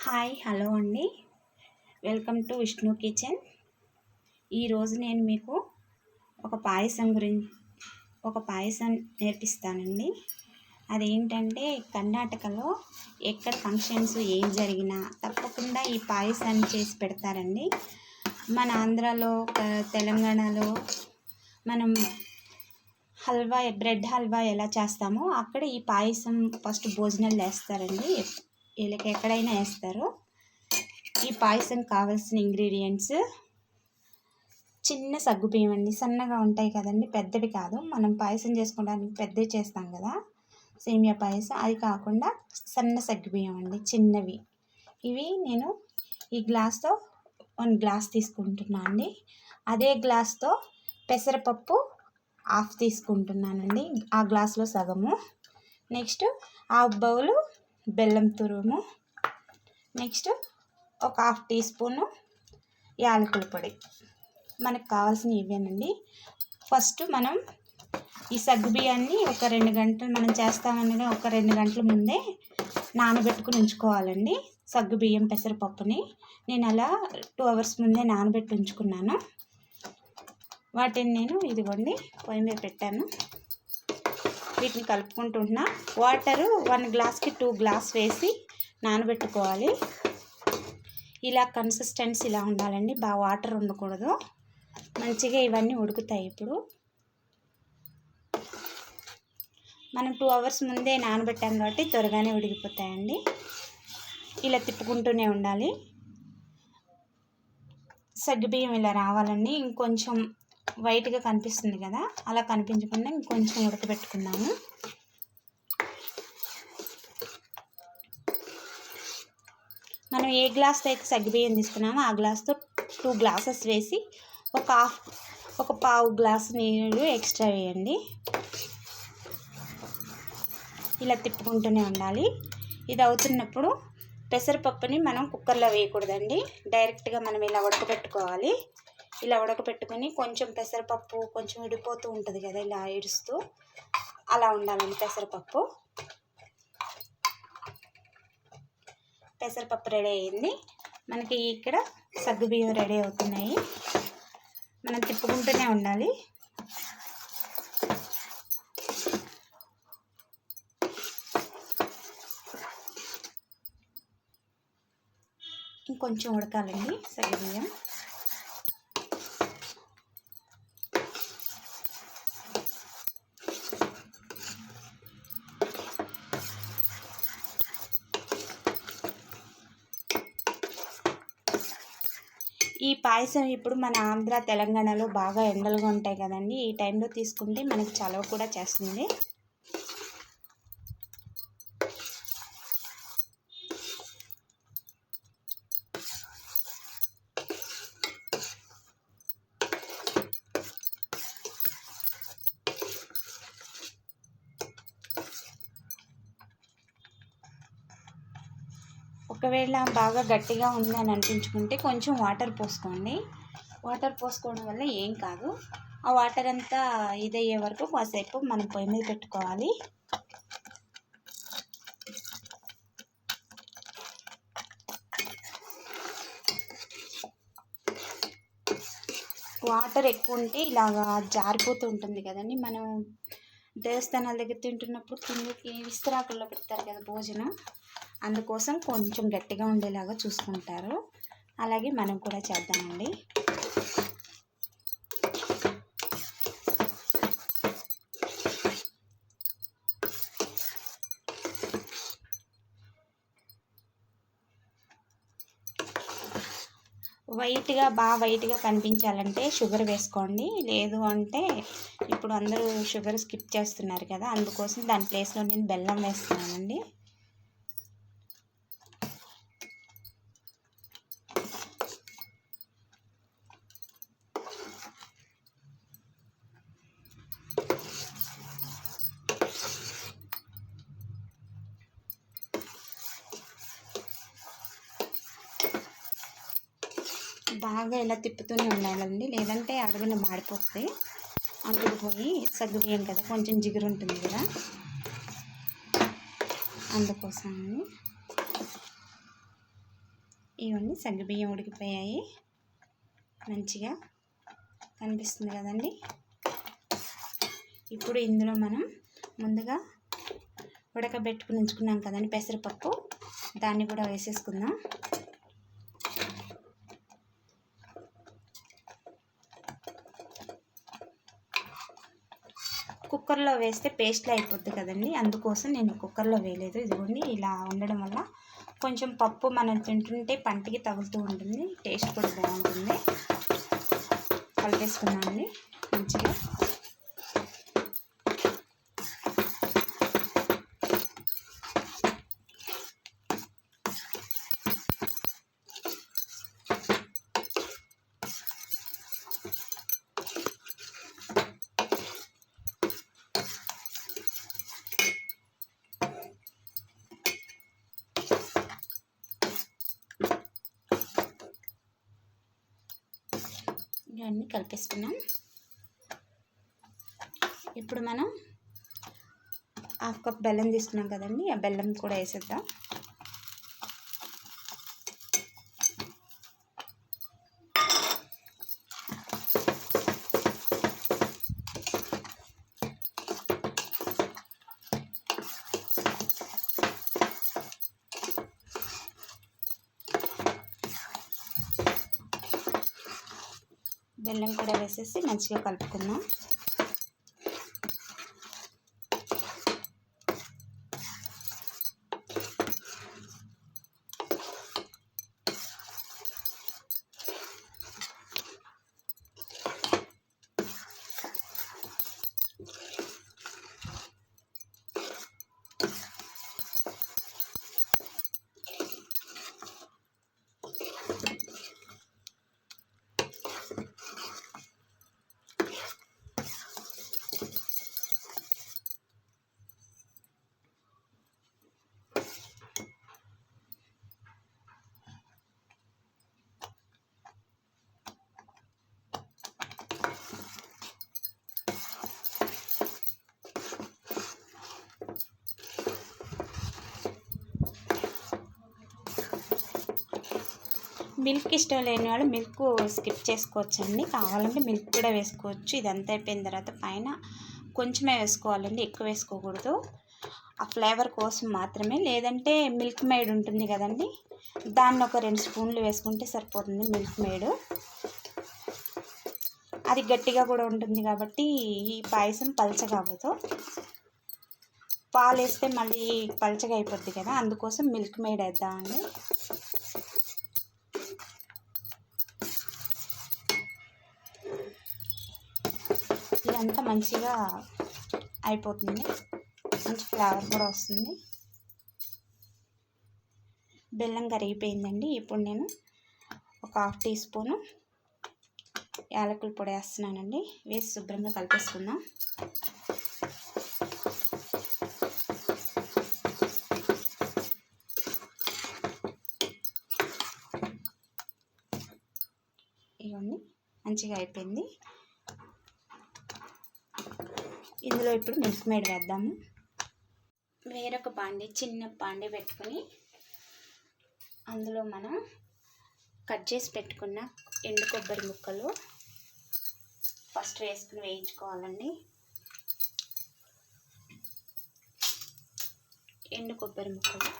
Hi hello అండి. Welcome to Vishnu kitchen. ఈరోజు నేను మీకు ఒక పాయసం గురించి ఒక పాయసం నేర్పిస్తానండి. అదేంటంటే కర్ణాటకలో ఎక్కడ ఫంక్షన్స్ ఏం జరిగినా తప్పకుండా ఈ పాయసాన్ని చేసి పెడతారండి. మన ఆంధ్రాలో తెలంగాణలో మనం హల్వా బ్రెడ్ హల్వా ఎలా చేస్తామో అక్కడ ఈ పాయసం ఫస్ట్ భోజనాలు వేస్తారండి. వీళ్ళకి ఎక్కడైనా వేస్తారు. ఈ పాయసం కావాల్సిన ఇంగ్రీడియంట్స్ చిన్న సగ్గుబియ్యం అండి. సన్నగా ఉంటాయి కదండి. పెద్దవి కాదు. మనం పాయసం చేసుకోవడానికి పెద్దవి చేస్తాం కదా. సేమియా పాయసం. అది కాకుండా సన్న సగ్గుబియ్యం అండి. చిన్నవి. ఇవి నేను ఈ గ్లాస్తో వన్ గ్లాస్ తీసుకుంటున్నాను అండి. అదే గ్లాస్తో పెసరపప్పు హాఫ్ తీసుకుంటున్నానండి. ఆ గ్లాస్లో సగము. నెక్స్ట్ హాఫ్ బౌలు బెల్లం తురుము. నెక్స్ట్ ఒక హాఫ్ టీ స్పూను యాలకుల పొడి. మనకు కావాల్సిన ఇవేనండి. ఫస్ట్ మనం ఈ సగ్గు బియ్యాన్ని ఒక రెండు గంటలు మనం చేస్తామని ఒక రెండు గంటల ముందే నానబెట్టుకుని ఉంచుకోవాలండి. సగ్గు బియ్యం పెసరపప్పుని నేను అలా టూ అవర్స్ ముందే నానబెట్టి ఉంచుకున్నాను. వాటిని నేను ఇదిగోండి పొయ్యి మీద పెట్టాను. వీటిని కలుపుకుంటున్నా వాటరు వన్ గ్లాస్కి టూ గ్లాస్ వేసి నానబెట్టుకోవాలి. ఇలా కన్సిస్టెన్సీ ఇలా ఉండాలండి. బాగా వాటర్ ఉండకూడదు. మంచిగా ఇవన్నీ ఉడుకుతాయి ఇప్పుడు. మనం టూ అవర్స్ ముందే నానబెట్టాం కాబట్టి త్వరగానే ఉడికిపోతాయండి. ఇలా తిప్పుకుంటూనే ఉండాలి. సగ్గుబియ్యం ఇలా రావాలండి. ఇంకొంచెం వైట్గా కనిపిస్తుంది కదా అలా కనిపించకుండా ఇంకొంచెం ఉడకబెట్టుకున్నాము మనం ఏ గ్లాస్తో అయితే సగ్గుబియ్యం తీసుకున్నామో ఆ గ్లాస్తో టూ గ్లాసెస్ వేసి ఒక హాఫ్ ఒక పావు గ్లాస్ నీళ్ళు ఎక్స్ట్రా వేయండి. ఇలా తిప్పుకుంటూనే ఉండాలి. ఇది అవుతున్నప్పుడు పెసరపప్పుని మనం కుక్కర్లో వేయకూడదండి. డైరెక్ట్గా మనం ఇలా ఉడకబెట్టుకోవాలి. ఇలా ఉడకబెట్టుకొని కొంచెం పెసరపప్పు కొంచెం విడిపోతూ ఉంటుంది కదా ఇలా ఇడుస్తూ అలా ఉండాలండి పెసరపప్పు. పెసరపప్పు రెడీ అయింది. మనకి ఇక్కడ సగ్గుబియ్యం రెడీ అవుతున్నాయి. మనం తిప్పుకుంటూనే ఉండాలి. ఇంకొంచెం ఉడకాలండి సగ్గుబియ్యం ఈ పాయసం ఇప్పుడు మన ఆంధ్ర తెలంగాణలో బాగా ఎండలుగా ఉంటాయి కదండి. ఈ టైంలో తీసుకుంటే మనకి చలవ కూడా చేస్తుంది. ఒకవేళ బాగా గట్టిగా ఉందని అనిపించుకుంటే కొంచెం వాటర్ పోసుకోండి. వాటర్ పోసుకోవడం వల్ల ఏం కాదు. ఆ వాటర్ అంతా ఇదయ్యే వరకు కాసేపు మనం పొయ్యి మీద పెట్టుకోవాలి. వాటర్ ఎక్కువ ఉంటే ఇలాగా జారిపోతూ ఉంటుంది కదండి. మనం దేవస్థానాల దగ్గర తింటున్నప్పుడు కిందకి విస్తరాకుల్లో పెడతారు కదా భోజనం. అందుకోసం కొంచెం గట్టిగా ఉండేలాగా చూసుకుంటారు. అలాగే మనం కూడా చేద్దామండి. వైట్గా బాగా వైట్గా కనిపించాలంటే షుగర్ వేసుకోండి. లేదు అంటే ఇప్పుడు అందరూ షుగర్ స్కిప్ చేస్తున్నారు కదా అందుకోసం దాని ప్లేస్లో నేను బెల్లం వేస్తున్నానండి. బాగా ఇలా తిప్పుతూనే ఉండాలండి. లేదంటే అడుగున మాడిపోతుంది అంటుకుపోయి సగ్గుబియ్యం కదా కొంచెం జిగురు ఉంటుంది కదా. అందుకోసం ఇవన్నీ సగ్గుబియ్యం ఉడికిపోయాయి. మంచిగా కనిపిస్తుంది కదండి. ఇప్పుడు ఇందులో మనం ముందుగా ఉడకబెట్టుకుని ఉంచుకున్నాం కదండి పెసరపప్పు. దాన్ని కూడా వేసేసుకుందాం. కుక్కర్లో వేస్తే పేస్ట్లో అయిపోద్ది కదండి. అందుకోసం నేను కుక్కర్లో వేయలేదు. ఇదిగోండి ఇలా ఉండడం వల్ల కొంచెం పప్పు మనం తింటుంటే పంటికి తగులుతూ ఉంటుంది. టేస్ట్ కూడా బాగుంటుంది. కలిపేసుకున్నామండి మంచిగా. ఇవన్నీ కలిపేసుకున్నాం. ఇప్పుడు మనం హాఫ్ కప్ బెల్లం తీసుకున్నాం కదండి ఆ బెల్లం కూడా వేసేద్దాం. బెల్లం కూడా వేసేసి మంచిగా కలుపుకుందాం. మిల్క్ ఇష్టం లేని వాళ్ళు మిల్క్ స్కిప్ చేసుకోవచ్చండి. కావాలంటే మిల్క్ కూడా వేసుకోవచ్చు. ఇదంతా అయిపోయిన తర్వాత పైన కొంచెమే వేసుకోవాలండి. ఎక్కువ వేసుకోకూడదు. ఆ ఫ్లేవర్ కోసం మాత్రమే. లేదంటే మిల్క్ మేడ్ ఉంటుంది కదండి. దాన్ని ఒక రెండు స్పూన్లు వేసుకుంటే సరిపోతుంది మిల్క్ మేడ్. అది గట్టిగా కూడా ఉంటుంది కాబట్టి ఈ పాయసం పలచగా అవ్వదు. పాలు వేస్తే మళ్ళీ పలచగా అయిపోద్ది కదా. అందుకోసం మిల్క్ మేడ్ వేద్దామండి. అంతా మంచిగా అయిపోతుంది. మంచి ఫ్లేవర్ కూడా వస్తుంది. బెల్లం కరిగిపోయిందండి. ఇప్పుడు నేను ఒక హాఫ్ టీ స్పూను యాలకుల పొడి వేస్తున్నానండి. వేసి శుభ్రంగా కలిపేసుకుందాం. ఇవన్నీ మంచిగా అయిపోయింది. ఇందులో ఇప్పుడు మిక్స్ మేడ్ వేద్దాము. వేరొక పాండి చిన్న పాండి పెట్టుకొని అందులో మనం కట్ చేసి పెట్టుకున్న ఎండు కొబ్బరి ముక్కలు ఫస్ట్ వేసుకుని వేయించుకోవాలండి. ఎండు కొబ్బరి ముక్కలు.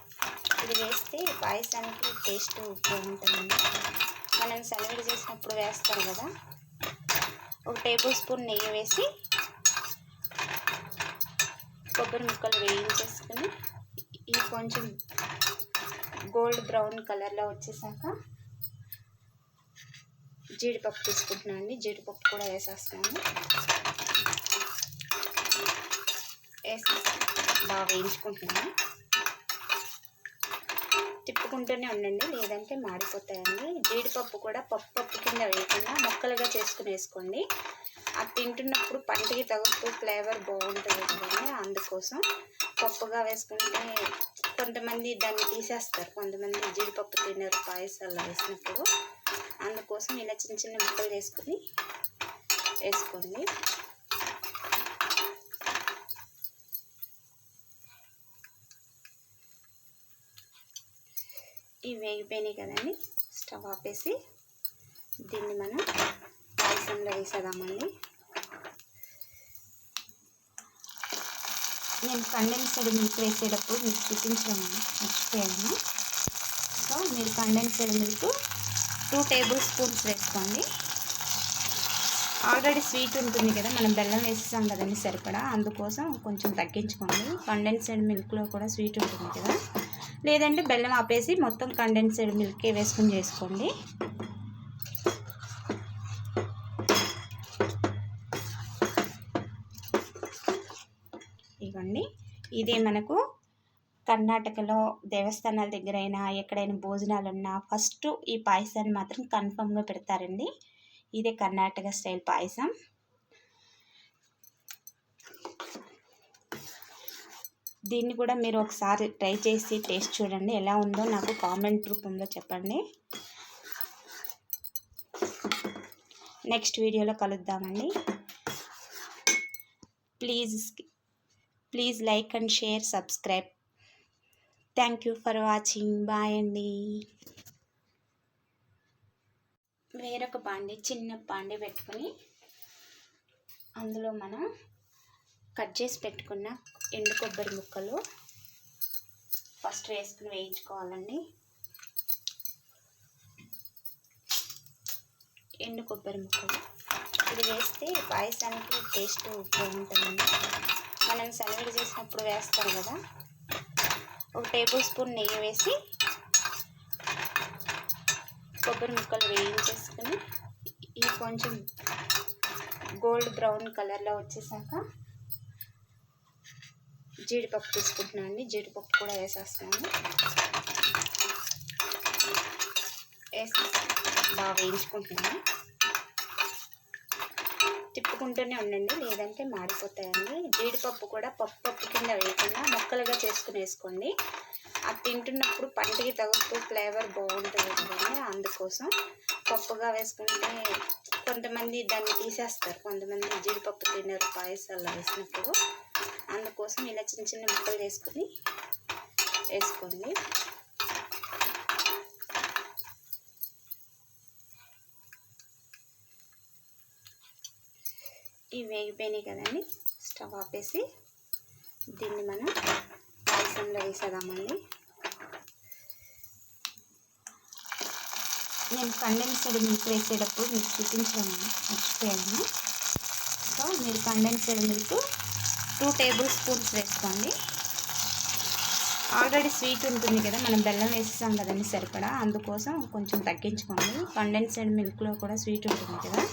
ఇది వేస్తే పాయసానికి టేస్ట్ బాగుంటుందండి. మనం సెలవులు చేసినప్పుడు వేస్తారు కదా. ఒక టేబుల్ స్పూన్ నెయ్యి వేసి కొబ్బరి ముక్కలు వేయించేసుకుని ఇవి కొంచెం గోల్డ్ బ్రౌన్ కలర్లో వచ్చేసాక జీడిపప్పు తీసుకుంటున్నాను అండి. జీడిపప్పు కూడా వేసేస్తాను వేసి బాగా వేయించుకుంటున్నాను. తిప్పుకుంటూనే ఉండండి. లేదంటే మాడిపోతాయండి. జీడిపప్పు కూడా పప్పు పప్పు కింద వేయకుండా ముక్కలుగా చేసుకుని వేసుకోండి. అది తింటున్నప్పుడు పంటకి తగులుతూ ఫ్లేవర్ బాగుంటుంది కదండి. అందుకోసం పప్పుగా వేసుకుంటే కొంతమంది దాన్ని తీసేస్తారు. కొంతమంది జీడిపప్పు తినరు పాయసాల్లో వేసినప్పుడు. అందుకోసం ఇలా చిన్న చిన్న ముక్కలు వేసుకుని వేసుకోండి. ఇవి వేగిపోయినాయి కదండి స్టవ్ ఆపేసి దీన్ని మనం పాయసంలో వేసేద్దామండి. నేను కండెన్సెడ్ మిల్క్ వేసేటప్పుడు మీకు చూపించడం మర్చిపోయాను. సో మీరు condensed milk two tablespoons వేసుకోండి. ఆల్రెడీ స్వీట్ ఉంటుంది కదా మనం బెల్లం వేసేసాం కదండి సరిపడా అందుకోసం కొంచెం తగ్గించుకోండి. కండెన్సెడ్ మిల్క్లో కూడా స్వీట్ ఉంటుంది కదా. లేదంటే బెల్లం ఆపేసి మొత్తం కండెన్సెడ్ మిల్కే వేసుకొని చేసుకోండి. ఇవ్వండి. ఇదే మనకు కర్ణాటకలో దేవస్థానాల దగ్గర అయినా ఎక్కడైనా భోజనాలు ఉన్నా ఫస్ట్ ఈ పాయసాన్ని మాత్రం కన్ఫర్మ్గా పెడతారండి. ఇదే కర్ణాటక స్టైల్ పాయసం. దీన్ని కూడా మీరు ఒకసారి ట్రై చేసి టేస్ట్ చూడండి ఎలా ఉందో నాకు కామెంట్ రూపంలో చెప్పండి. నెక్స్ట్ వీడియోలో కలుద్దామండి. Please please like and share subscribe. Thank you for watching. Bye అండి. వేరొక పాండి చిన్న పాండి పెట్టుకొని అందులో మనం కట్ చేసి పెట్టుకున్న ఎండు కొబ్బరి ముక్కలు ఫస్ట్ వేసుకుని వేయించుకోవాలండి. ఎండు కొబ్బరి ముక్కలు. ఇది వేస్తే పాయసానికి టేస్ట్ బాగుంటుందండి. మనం సలవిడి చేసినప్పుడు వేస్తాం కదా. ఒక టేబుల్ స్పూన్ నెయ్యి వేసి కొబ్బరి ముక్కలు వేయించేసుకుని ఇవి కొంచెం గోల్డ్ బ్రౌన్ కలర్లో వచ్చేసాక జీడిపప్పు తీసుకుంటున్నాను అండి. జీడిపప్పు కూడా వేసేస్తున్నాను. వేసి బాగా వేయించుకుంటున్నాను. తిప్పుకుంటూనే ఉండండి. లేదంటే మాడిపోతాయండి. జీడిపప్పు కూడా పప్పు పప్పు కింద వేయకుండా ముక్కలుగా చేసుకుని వేసుకోండి. అది తింటున్నప్పుడు పంటకి తగులుతూ ఫ్లేవర్ బాగుంటుంది కదండి. అందుకోసం పప్పుగా వేసుకుంటే కొంతమంది దాన్ని తీసేస్తారు. కొంతమంది జీడిపప్పు తినరు పాయసాల్లో వేసినప్పుడు. అందుకోసం ఇలా చిన్న చిన్న ముక్కలు వేసుకొని వేసుకోండి. ఇవి వేగిపోయినాయి కదండి. స్టవ్ ఆపేసి దీన్ని మనం పాయసంలో వేసేద్దామండి. నేను కండెన్సెడ్ మిల్క్ వేసేటప్పుడు మీకు చూపించడం మర్చిపోయాను. సో మీరు condensed milk two tablespoons వేసుకోండి. ఆల్రెడీ స్వీట్ ఉంటుంది కదా మనం బెల్లం వేసేసాం కదండి సరిపడా అందుకోసం కొంచెం తగ్గించుకోండి. కండెన్సెడ్ మిల్క్లో కూడా స్వీట్ ఉంటుంది కదా.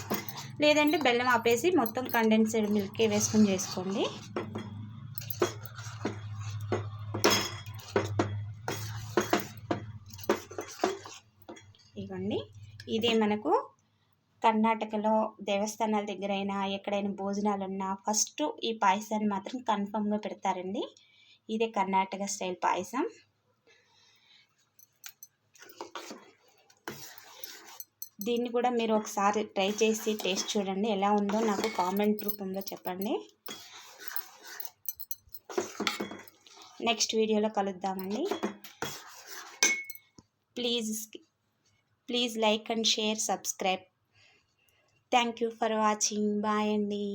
లేదంటే బెల్లం ఆపేసి మొత్తం కండెన్సెడ్ మిల్కే వేసుకొని చేసుకోండి. ఇవ్వండి. ఇదే మనకు కర్ణాటకలో దేవస్థానాల దగ్గర అయినా ఎక్కడైనా భోజనాలు ఉన్నా ఫస్ట్ ఈ పాయసాన్ని మాత్రం కన్ఫర్మ్గా పెడతారండి. ఇదే కర్ణాటక స్టైల్ పాయసం. దీన్ని కూడా మీరు ఒకసారి ట్రై చేసి టేస్ట్ చూడండి ఎలా ఉందో నాకు కామెంట్ రూపంలో చెప్పండి. నెక్స్ట్ వీడియోలో కలుద్దామండి. Please please like and share subscribe thank you for watching bye అండి